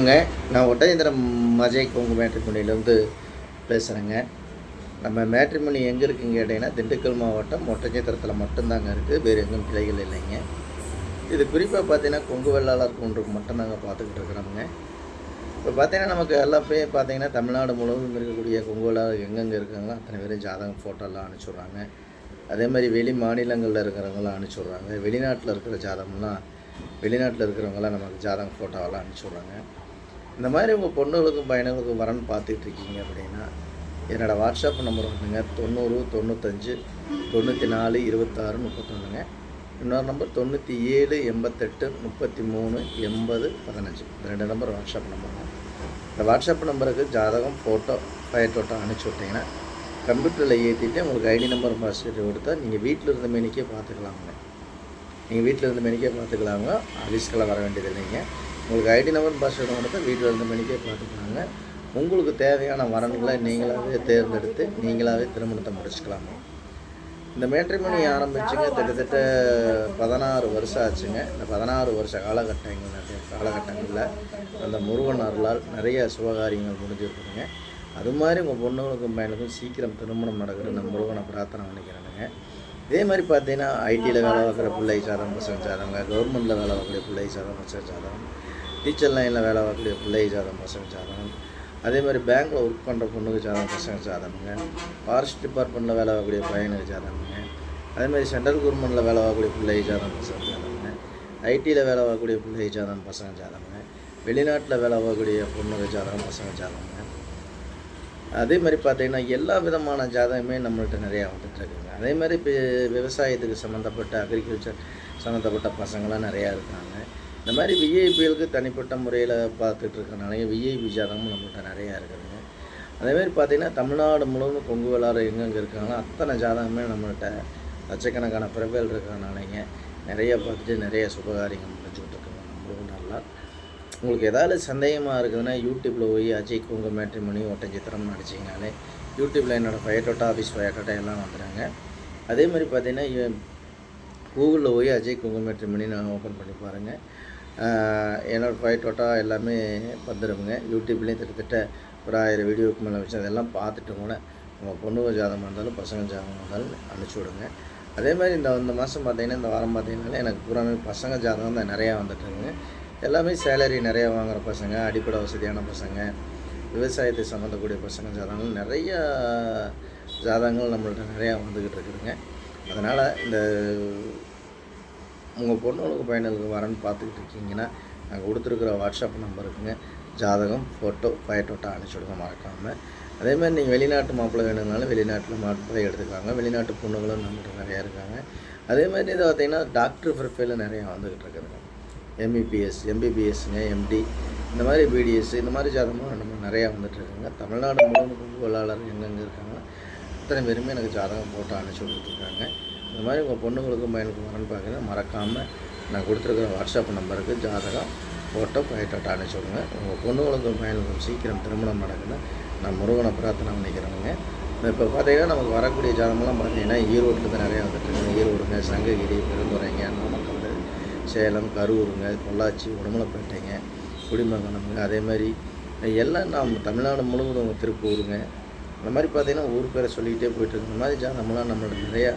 வணக்கங்க நான் ஒட்டயந்திரம் மஜை கொங்கு மேட்ரிமணிலேருந்து பேசுகிறேங்க நம்ம மேட்ரிமணி எங்கே இருக்குன்னு கேட்டிங்கன்னா திண்டுக்கல் மாவட்டம் ஒட்டச்சத்திரத்தில் மட்டும்தாங்க இருக்குது வேறு எங்கும் கிளைகள் இல்லைங்க. இது குறிப்பாக பார்த்தீங்கன்னா கொங்கு வெள்ளாளர் ஒன்றுக்கு மட்டும்தாங்க பார்த்துக்கிட்டு இருக்கிறோமுங்க. இப்போ பார்த்தீங்கன்னா நமக்கு எல்லா பேர் பார்த்தீங்கன்னா தமிழ்நாடு முழுவதும் இருக்கக்கூடிய கொங்கு வெள்ளாளர் எங்கெங்கே இருக்காங்களோ அத்தனை பேரும் ஜாதகம் ஃபோட்டோலாம் அனுப்பிச்சுட்றாங்க அதே மாதிரி வெளி மாநிலங்களில் இருக்கிறவங்களாம் அனுப்பிச்சுட்றாங்க வெளிநாட்டில் இருக்கிற ஜாதகம்லாம் வெளிநாட்டில் இருக்கிறவங்களாம் நமக்கு ஜாதகம் ஃபோட்டோவெல்லாம் அனுப்பிச்சுட்றாங்க இந்த மாதிரி உங்கள் பொண்ணுகளுக்கும் பையனுங்களுக்கும் வரன்னு பார்த்துட்டு இருக்கீங்க அப்படின்னா என்னோடய வாட்ஸ்அப் நம்பர் வந்துங்க தொண்ணூறு தொண்ணூத்தஞ்சு தொண்ணூற்றி நாலு இருபத்தாறு முப்பத்தொன்றுங்க இன்னொரு நம்பர் தொண்ணூற்றி ஏழு எண்பத்தெட்டு முப்பத்தி மூணு எண்பது பதினஞ்சு. இந்த ரெண்டு நம்பர் வாட்ஸ்அப் நம்பருங்க இந்த வாட்ஸ்அப் நம்பருக்கு ஜாதகம் ஃபோட்டோ ஃபயட்டோட்டோ அனுப்பிச்சி விட்டிங்கன்னா கம்ப்யூட்டரில் ஏற்றிட்டு உங்களுக்கு ஐடி நம்பர் பாஸ்வேர்டு கொடுத்தா நீங்கள் வீட்டில் இருந்த மேனிக்கே பார்த்துக்கலாங்க நீங்கள் வீட்டில் இருந்த மேனிக்கே பார்த்துக்கலாங்க. ஆஃபீஸ்க்கெல்லாம் வர வேண்டியது இல்லைங்க உங்களுக்கு ஐடி நம்பர் பாஸ்வேர்டு மட்டும் வீட்டில் இருந்த மணிக்கே பார்த்துக்கலாங்க உங்களுக்கு தேவையான வரன்களை நீங்களாகவே தேர்ந்தெடுத்து நீங்களாகவே திருமணத்தை முடிச்சுக்கலாங்க இந்த மேட்ரிமணி ஆரம்பிச்சுங்க கிட்டத்தட்ட பதினாறு வருஷம் ஆச்சுங்க. இந்த பதினாறு வருஷ காலகட்டங்கள் காலகட்டங்களில் அந்த முருகன் அருளால் நிறைய சுபகாரியங்கள் முடிஞ்சிருக்குங்க அது மாதிரி உங்கள் பொண்ணுங்களுக்கும் பையனுக்கும் சீக்கிரம் திருமணம் நடக்கிற இந்த முருகனை பிரார்த்தனை பண்ணிக்கிறானுங்க. இதே மாதிரி பார்த்தீங்கன்னா ஐடியில் வேலை பார்க்குற பிள்ளை சாதம் பசங்க சாதவங்க கவர்மெண்ட்டில் வேலை பார்க்குற பிள்ளை சாதம் பசங்க சாதம் டீச்சர் லைனில் வேலை பார்க்கக்கூடிய பிள்ளை ஜாதகம் பசங்க ஜாதகம். அதே மாதிரி பேங்க்கில் ஒர்க் பண்ணுற பொண்ணுக்கு ஜாதகம் பசங்க ஜாதகங்க. ஃபாரஸ்ட் டிபார்ட்மெண்ட்டில் வேலை பார்க்கக்கூடிய பையனுக்கு ஜாதகங்க. அதே மாதிரி சென்ட்ரல் கவர்மெண்ட்டில் வேலை பார்க்கக்கூடிய பிள்ளை ஜாதகம் பசங்க ஜாதகங்க. ஐடியில் வேலை பார்க்கக்கூடிய பிள்ளை ஜாதகம் பசங்க ஜாதகங்க. வெளிநாட்டில் வேலை பார்க்கக்கூடிய பொண்ணுக்கு ஜாதகம் பசங்க ஜாதகங்க. அதே மாதிரி பார்த்தீங்கன்னா எல்லா விதமான ஜாதகமே நம்மள்ட்ட நிறையா வந்துட்டுருக்குங்க அதே மாதிரி இப்போ விவசாயத்துக்கு சம்மந்தப்பட்ட அக்ரிகல்ச்சர் சம்மந்தப்பட்ட பசங்களாம் நிறையா இருக்காங்க. இந்த மாதிரி விஐபிகளுக்கு தனிப்பட்ட முறையில் பார்த்துட்டு விஐபி ஜாதகமும் நம்மகிட்ட நிறையா இருக்குதுங்க. அதேமாதிரி பார்த்திங்கன்னா தமிழ்நாடு முழுவதும் கொங்கு விளாட எங்கெங்கே இருக்காங்களோ அத்தனை ஜாதகமே நம்மள்கிட்ட லட்சக்கணக்கான பிறவைகள் இருக்கிறனாலங்க நிறைய பார்த்துட்டு நிறைய சுபகாரியங்கள் முடிஞ்சுக்கிட்டு இருக்குங்க நம்மளும் நல்லா. உங்களுக்கு ஏதாவது சந்தேகமாக இருக்குதுன்னா யூடியூப்பில் போய் அஜய் கொங்கு மேட்ரிமணி சித்திரம் நடிச்சிங்கனாலே யூடியூப்பில் என்னோடய ஃபயட்டோட்டா ஆஃபீஸ் ஃபயட்டோட்டா எல்லாம் வந்துடுறாங்க அதே மாதிரி கூகுளில் போய் அஜய் கொங்கு மேட்ரிமணி நான் ஓப்பன் பண்ணி பாருங்கள் என்னோடய ஃபைட்டோட்டா எல்லாமே வந்துடுங்க யூடியூப்லேயும் கிட்டத்தட்ட ஒரு ஆயிரம் வீடியோக்கு மேலே வச்சு அதெல்லாம் பார்த்துட்டு கூட உங்கள் பொண்ணுங்க ஜாதகமாக இருந்தாலும் பசங்க ஜாதகமாக இருந்தாலும் அனுப்பிச்சி விடுங்க. அதே மாதிரி இந்த இந்த மாதம் பார்த்தீங்கன்னா இந்த வாரம் பார்த்தீங்கன்னாலே எனக்கு பூராமே பசங்க ஜாதகம் தான் நிறையா வந்துட்டுருங்க எல்லாமே சேலரி நிறையா வாங்குகிற பசங்க அடிப்படை வசதியான பசங்க விவசாயத்தை சம்மந்தக்கூடிய பசங்க ஜாதகங்கள் நிறையா ஜாதகங்கள் நம்மள்ட்ட நிறையா வந்துக்கிட்டு இருக்குதுங்க. அதனால் இந்த உங்கள் பொண்ணுங்களுக்கு பையனுக்கு வரேன்னு பார்த்துக்கிட்டு இருக்கீங்கன்னா நாங்கள் கொடுத்துருக்குற வாட்ஸ்அப் நம்பருக்குங்க ஜாதகம் ஃபோட்டோ பயட்டோட்டா அனுப்பிச்சி விடுங்க மறக்காமல் அதேமாதிரி நீங்கள் வெளிநாட்டு மாப்பிள்ளை வேணும்னாலும் வெளிநாட்டில் மாப்பிள்ளை எடுத்துக்காங்க வெளிநாட்டு பொண்ணுகளும் நம்மகிட்ட நிறையா இருக்காங்க. அதே மாதிரி இது பார்த்திங்கன்னா டாக்டர் ப்ரொஃபைலில் நிறையா வந்துக்கிட்டு இருக்குதுங்க. எம்பிபிஎஸ் எம்பிபிஎஸ்ங்க எம்டி இந்த மாதிரி பிடிஎஸ் இந்த மாதிரி ஜாதகமாக நம்ம நிறையா வந்துட்டுருக்குங்க தமிழ்நாடு முழுவதும் வேளாளர் எங்கெங்கே இருக்காங்க அத்தனை பேருமே எனக்கு ஜாதகம் போட்டு அனுப்பிச்சி கொடுத்துருக்காங்க. இந்த மாதிரி உங்கள் பொண்ணுங்களுக்கும் பையனுக்கும் வரணும்னு பார்த்தீங்கன்னா மறக்காமல் நான் கொடுத்துருக்குற வாட்ஸ்அப் நம்பருக்கு ஜாதகம் ஃபோட்டோ பயோட்டோட்டோ அனுப்பிச்சுடுங்க உங்கள் பொண்ணுங்களுக்கும் பையனுக்கும் சீக்கிரம் திருமணம் நடக்குதுன்னு நான் முருகனை பிரார்த்தனை பண்ணிக்கிறேங்க இப்போ பார்த்தீங்கன்னா நமக்கு வரக்கூடிய ஜாதகம்லாம் பார்த்தீங்கன்னா ஈரோட்டில் நிறையா வந்துட்டுருக்குங்க ஈரோடுங்க சங்ககிரி பெருந்துறைங்க நாமக்கல் சேலம் கரூருங்க பொள்ளாச்சி உடமலைப்பேட்டைங்க குடிமங்கலம்ங்க அதே மாதிரி எல்லாம் நம்ம தமிழ்நாடு முழுவதும் திருப்பூருங்க. இந்த மாதிரி பார்த்தீங்கன்னா ஊர் பேரை சொல்லிக்கிட்டே போயிட்டுருக்கு இந்த மாதிரி ஜாதகம்லாம் நம்மளோட நிறையா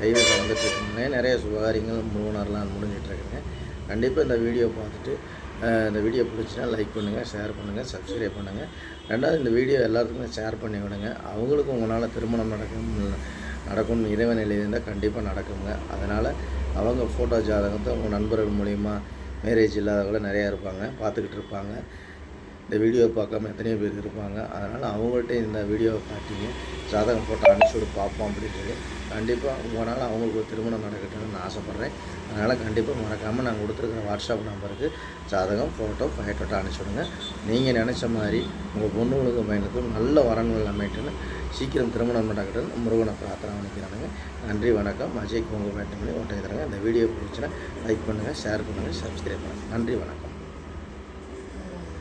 கைவசம் வந்துட்டுருக்குங்க நிறைய சுபகாரியங்கள் முழுவனர்லாம் முடிஞ்சிட்ருக்குங்க கண்டிப்பாக இந்த வீடியோ பார்த்துட்டு இந்த வீடியோ பிடிச்சினா லைக் பண்ணுங்கள் ஷேர் பண்ணுங்கள் சப்ஸ்கிரைப் பண்ணுங்கள் ரெண்டாவது இந்த வீடியோ எல்லாத்துக்குமே ஷேர் பண்ணி விடுங்க. அவங்களுக்கும் உங்களால் திருமணம் நடக்கும் நடக்கும்னு இறைவன் எழுதியிருந்தால் கண்டிப்பாக நடக்குங்க. அதனால் அவங்க ஃபோட்டோ ஜாதகத்தை உங்கள் நண்பர்கள் மூலிமா மேரேஜ் இல்லாதவங்கள நிறையா இருப்பாங்க பார்த்துக்கிட்டு இருப்பாங்க. இந்த வீடியோ பார்க்காம எத்தனையோ பேர் இருப்பாங்க. அதனால் அவங்கள்ட்ட இந்த வீடியோவை காட்டிங்க. ஜாதகம் போட்டு அனுப்பிச்சு பார்ப்போம் அப்படின்னு சொல்லி. கண்டிப்பாக உங்களால் அவங்களுக்கு ஒரு திருமணம் நடக்கட்டும்னு நான் ஆசைப்பட்றேன். அதனால் கண்டிப்பாக மறக்காமல் நான் கொடுத்துருக்குற வாட்ஸ்அப் நம்பருக்கு ஜாதகம் ஃபோட்டோ ஃபயட்டோட்டோ அனுப்பிச்சுடுங்க நீங்கள் நினச்ச மாதிரி உங்கள் பொண்ணுகளுக்கு பையனுக்கும் நல்ல வரன்கள் அமைட்டுன்னு சீக்கிரம் திருமணம் நடக்கட்டும். முருகனை பிரார்த்தனை பண்ணிக்கிறானுங்க. நன்றி வணக்கம். அஜய் கோங்க பேட்டை பண்ணி ஓட்டை தரங்க. இந்த வீடியோ பிடிச்சினா லைக் பண்ணுங்கள் ஷேர் பண்ணுங்கள் சப்ஸ்கிரைப் பண்ணுங்கள் நன்றி வணக்கம்.